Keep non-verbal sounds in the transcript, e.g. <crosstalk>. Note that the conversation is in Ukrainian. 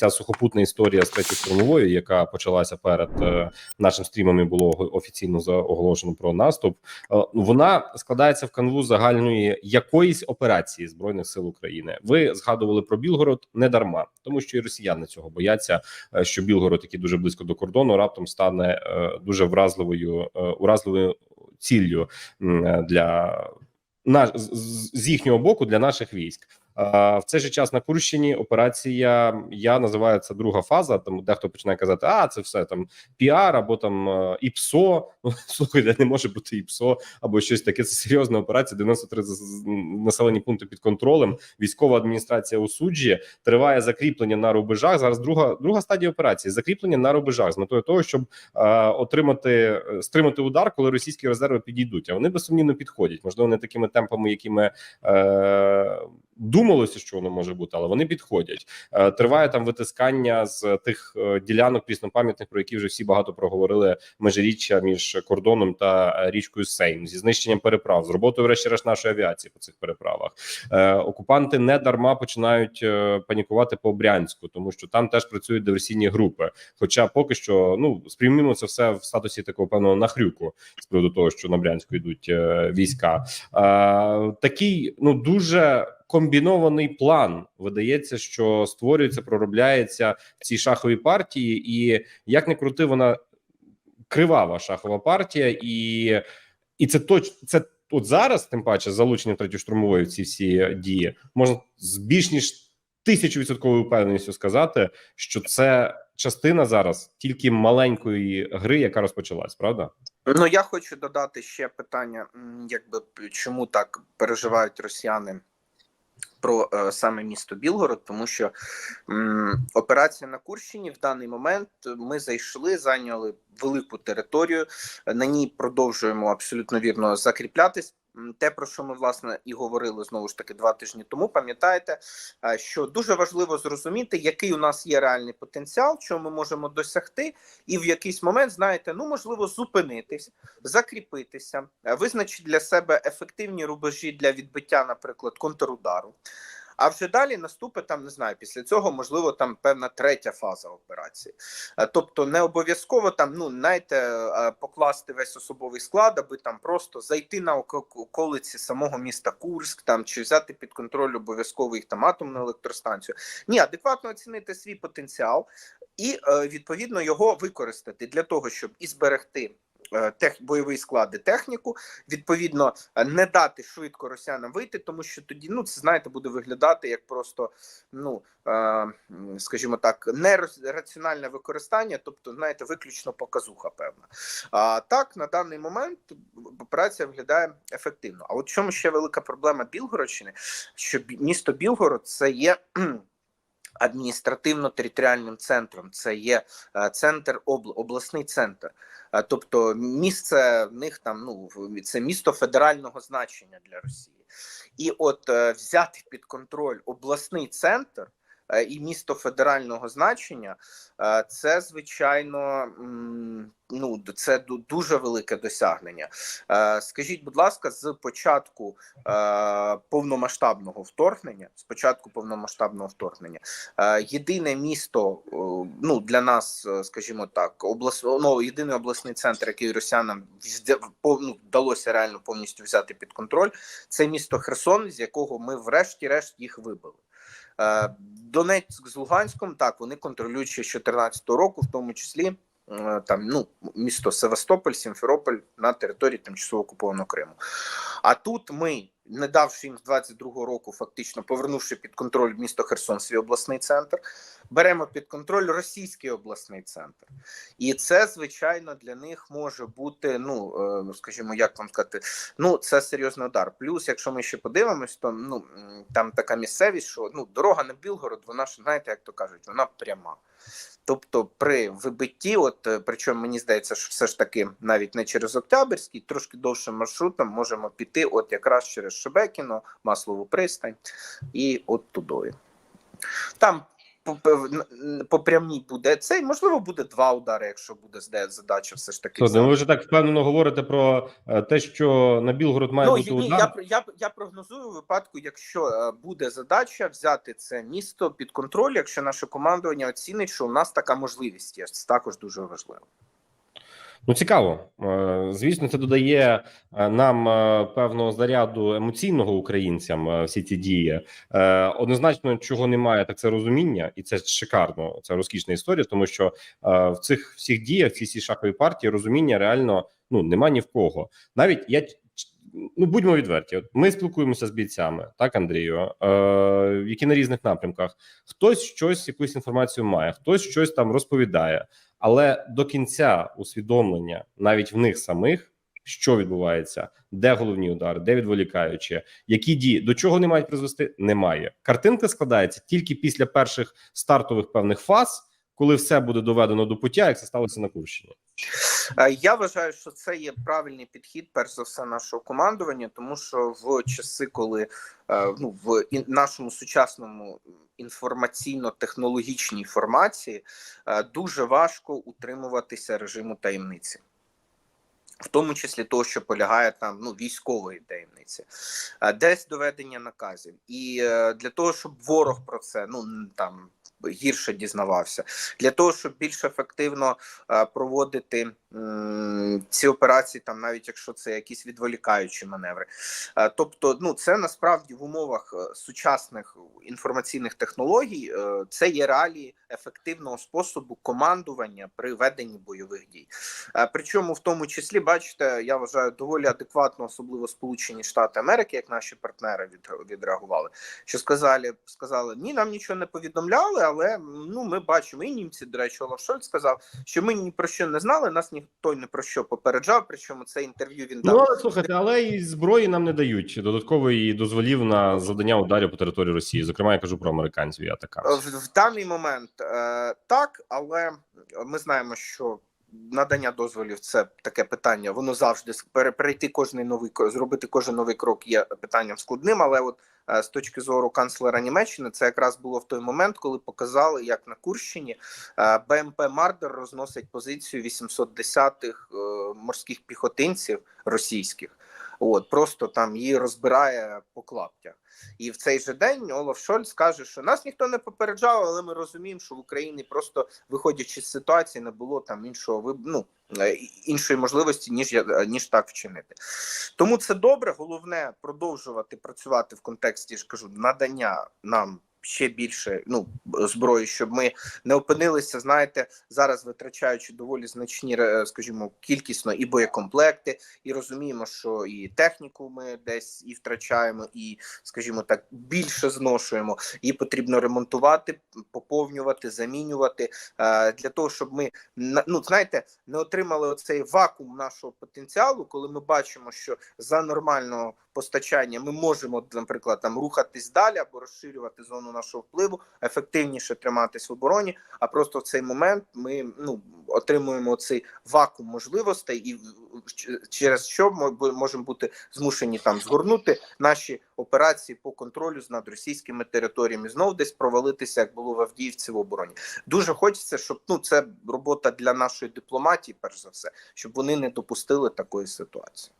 ця сухопутна історія з третьою штурмовою, яка почалася перед е, нашим стрімом і було офіційно за- оголошено про наступ. е, вона складається в канву загальної якоїсь операції збройних сил України. Ви згадували про Білгород не дарма, тому що і росіяни цього бояться, е, що Білгород, який дуже близько до кордону, раптом стане дуже вразливою уразливою ціллю для на з з їхнього боку для наших військ. В цей же час на Курщині операція я називаю це друга фаза. Там дехто починає казати, а це все там піар або там е, ІПСО. Ну <laughs> слухайте, не може бути ІПСО або щось таке. Це серйозна операція. 93 з- з- населені пункти під контролем. Військова адміністрація у суджі триває закріплення на рубежах. Зараз друга друга стадія операції закріплення на рубежах з метою того, щоб е, отримати е, стримати удар, коли російські резерви підійдуть. А вони безсумнівно підходять. Можливо, не такими темпами, якими е, думалося, що воно може бути, але вони підходять. Е, триває там витискання з тих е, ділянок піснопам'ятних, про які вже всі багато проговорили межиріччя між кордоном та е, річкою Сейм зі знищенням переправ, з роботою, врешті-решт, нашої авіації по цих переправах. Окупанти не дарма починають панікувати по Брянську, тому що там теж працюють диверсійні групи. Хоча поки що ну сприймімо це все в статусі такого певного нахрюку з приводу того, що на Брянську йдуть війська. Такий ну дуже комбінований план видається, що створюється, проробляється в цій шаховій партії, і як не крути, вона кривава шахова партія, і, і це точ це. От зараз, тим паче, з залученням третьої штурмової ці всі дії можна з більш ніж тисячу відсотковою впевненістю сказати, що це частина зараз тільки маленької гри, яка розпочалась, правда? Ну я хочу додати ще питання, якби чому так переживають росіяни про е, саме місто Білгород, тому що м, операція на Курщині в даний момент ми зайшли, зайняли велику територію. На ній продовжуємо абсолютно вірно закріплятись. Те, про що ми власне і говорили знову ж таки два тижні тому, пам'ятаєте, що дуже важливо зрозуміти, який у нас є реальний потенціал, що ми можемо досягти, і в якийсь момент, знаєте, ну можливо, зупинитись, закріпитися, визначити для себе ефективні рубежі для відбиття, наприклад, контрудару. А вже далі наступить там, не знаю, після цього можливо там певна третя фаза операції. Е, Тобто не обов'язково там, ну знаєте, е, покласти весь особовий склад, аби там просто зайти на околиці самого міста Курськ, там чи взяти під контроль обов'язково їх там атомну електростанцію. Ні, адекватно оцінити свій потенціал і е, відповідно його використати для того, щоб і зберегти. Е, Тех бойовий склад техніку, відповідно, е, не дати швидко росіянам вийти, тому що тоді, ну це знаєте, буде виглядати як просто, ну е, скажімо так, нераціональне використання, тобто, знаєте, виключно показуха певна. А так на даний момент операція виглядає ефективно. А от чому ще велика проблема Білгородщини, що місто Білгород це є. Адміністративно-територіальним центром. Це є е, центр обл- обласний центр, Е, тобто місце в них там ну це місто федерального значення для Росії, і от е, взяти під контроль обласний центр і місто федерального значення, е, це звичайно ну це ду- дуже велике досягнення. Е, Скажіть, будь ласка, з початку е, повномасштабного вторгнення, з початку повномасштабного вторгнення, е, єдине місто, е, ну для нас, е, скажімо так, облас... ну, єдиний обласний центр, який росіянам ну, вдалося реально повністю взяти під контроль, це місто Херсон, з якого ми врешті-решт їх вибили. Е, Донецьк з Луганськом так вони контролюють ще з 2014 року, в тому числі е, там ну місто Севастополь, Сімферополь на території тимчасово окупованого Криму. А тут ми, не давши їм з 22-го року, фактично повернувши під контроль місто Херсон, свій обласний центр, беремо під контроль російський обласний центр, і це звичайно для них може бути. Ну е, скажімо, як вам сказати, ну це серйозний удар. Плюс, якщо ми ще подивимось, то ну там така місцевість, що ну дорога на Білгород, вона ж знаєте, як то кажуть, вона пряма. Тобто, при вибитті, от е, причому мені здається, що все ж таки навіть не через Октябрьський, трошки довшим маршрутом можемо піти, от якраз через Шебекіно, Маслову пристань і от тудою. Там по, прямій буде цей, можливо, буде два удари, якщо буде задача все ж таки. Взяти. ви вже так впевнено говорите про е, те, що на Білгород має Ну, бути ні, удар. я, я, я прогнозую у випадку, якщо е, буде задача взяти це місто під контроль, якщо наше командування оцінить, що у нас така можливість є. Це також дуже важливо. Ну цікаво. Е, Звісно, це додає е, нам е, певного заряду емоційного українцям всі ці дії. Однозначно, чого немає, так це розуміння, і це шикарно. Це розкішна історія, тому що в цих всіх діях, ці всі шахові партії, розуміння реально ну нема ні в кого. Навіть я ну будьмо відверті. Ми спілкуємося з бійцями, так Андрію, які на різних напрямках. Хтось щось, якусь інформацію має, хтось щось там розповідає. Але до кінця усвідомлення навіть в них самих, що відбувається, де головні удари, де відволікаючі, які дії? До чого не мають призвести, немає. Картинка складається тільки після перших стартових певних фаз, коли все буде доведено до пуття, як це сталося на Курщині. Е, Я вважаю, що це є правильний підхід, перш за все, нашого командування, тому що в часи, коли е, ну в нашому сучасному інформаційно-технологічній формації е, дуже важко утримуватися режиму таємниці. В тому числі того, що полягає там ну військової таємниці, десь доведення наказів, і для того, щоб ворог про це ну там гірше дізнавався, для того, щоб більш ефективно е, проводити ці операції, там навіть якщо це якісь відволікаючі маневри. Е, Тобто, ну це насправді в умовах е, сучасних інформаційних технологій е, це є реалії ефективного способу командування при веденні бойових дій. Причому в тому числі, бачите, я вважаю доволі адекватно, особливо Сполучені Штати Америки, як наші партнери від, відреагували, що сказали, сказали, ні, нам нічого не повідомляли, але ну ми бачимо, і німці, до речі, Олаф Шольц сказав, що ми ні про що не знали, нас ніхто не про що попереджав. Причому це інтерв'ю він дав. Ну але слухайте, але і зброї нам не дають додаткової дозволів на завдання ударів по території Росії. Зокрема, я кажу про американців і атака. В, в даний момент е, так, але ми знаємо, що надання дозволів це таке питання. Воно завжди перейти кожний новий зробити кожен новий крок є питанням складним. Але от е, з точки зору канцлера Німеччини, це якраз було в той момент, коли показали, як на Курщині е, БМП Мардер розносить позицію 810-х е, морських піхотинців російських. От просто там її розбирає по клаптях. І в цей же день Олаф Шольц каже, що нас ніхто не попереджав, але ми розуміємо, що в Україні просто виходячи з ситуації, не було там іншого ну, е, іншої можливості, ніж ніж так вчинити. Тому це добре. Головне продовжувати працювати в контексті ж кажу надання нам. Ще більше ну зброї, щоб ми не опинилися, знаєте, зараз витрачаючи доволі значні, е, скажімо, кількісно і боєкомплекти, і розуміємо, що і техніку ми десь і втрачаємо, і скажімо так, більше зношуємо. Її потрібно ремонтувати, поповнювати, замінювати е, для того, щоб ми ну знаєте, не отримали оцей вакуум нашого потенціалу, коли ми бачимо, що за нормального постачання ми можемо, наприклад, там рухатись далі або розширювати зону нашого впливу, ефективніше триматись в обороні. А просто в цей момент ми ну отримуємо цей вакуум можливостей, і через що ми можемо бути змушені там згорнути наші операції по контролю з над російськими територіями, знов десь провалитися, як було в Авдіївці в обороні. Дуже хочеться, щоб ну це робота для нашої дипломатії, перш за все, щоб вони не допустили такої ситуації.